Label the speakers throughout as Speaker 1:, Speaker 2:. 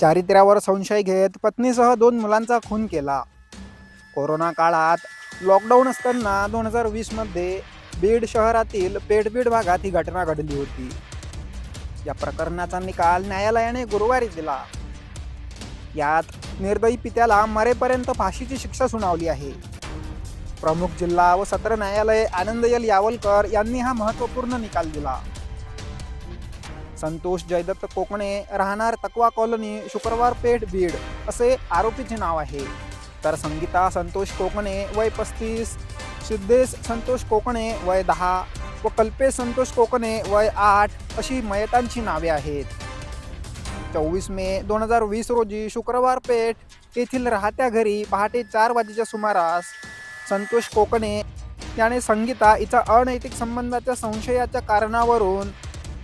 Speaker 1: चारित्र्यावर संशय घेत पत्नीसह दोन मुलांचा खून केला. कोरोना काळात लॉकडाऊन असताना दोन हजार वीसमध्ये बीड शहरातील पेठबीड भागात ही घटना घडली होती. या प्रकरणाचा निकाल न्यायालयाने गुरुवारी दिला. यात निर्दयी पित्याला मरेपर्यंत फाशीची शिक्षा सुनावली आहे. प्रमुख जिल्हा व सत्र न्यायालय आनंदयल यावलकर यांनी हा महत्त्वपूर्ण निकाल दिला. संतोष जयदत्त कोकणे राहणार तकवा कॉलनी शुक्रवार पेठ बीड असे आरोपीचे नाव आहे. तर संगीता संतोष कोकणे वय पस्तीस सिद्धेश संतोष कोकणे वय दहा व कल्पेश संतोष कोकणे वय आठ अशी मयतांची नावे आहेत. चोवीस मे दोन हजार वीस रोजी शुक्रवार पेठ येथील राहत्या घरी पहाटे चार वाजेच्या सुमारास संतोष कोकणे याने संगीता हिचा अनैतिक संबंधाच्या संशयाच्या कारणावरून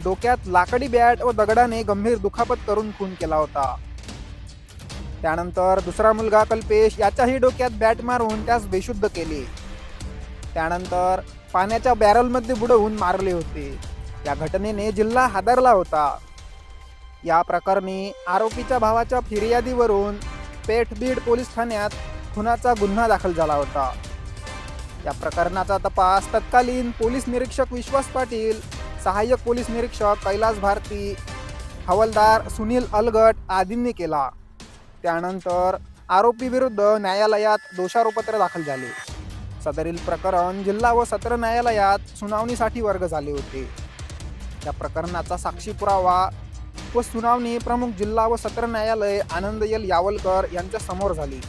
Speaker 1: डोक्यात लाकडी बॅट व दगडाने गंभीर दुखापत करून खून केला होता. त्यानंतर दुसरा मुलगा कल्पेश याच्याही डोक्यात बॅट मारून त्यास बेशुद्ध केले. त्यानंतर पाण्याच्या बॅरलमध्ये बुडवून मारले होते. या घटनेने जिल्हा हादरला होता. या प्रकरणी आरोपीच्या भावाच्या फिर्यादीवरून पेठबीड पोलीस ठाण्यात खुनाचा गुन्हा दाखल झाला होता. या प्रकरणाचा तपास तत्कालीन पोलीस निरीक्षक विश्वास पाटील सहाय्यक पोलीस निरीक्षक कैलास भारती हवालदार सुनील अलगट आदींनी केला. त्यानंतर आरोपी विरुद्ध न्यायालयात दोषारोपत्र दाखल झाले. सदरील प्रकरण जिल्हा व सत्र न्यायालयात सुनावणीसाठी वर्ग झाले होते. या प्रकरणाचा साक्षी पुरावा व सुनावणी प्रमुख जिल्हा व सत्र न्यायालय आनंदयल यावलकर यांच्या समोर झाली.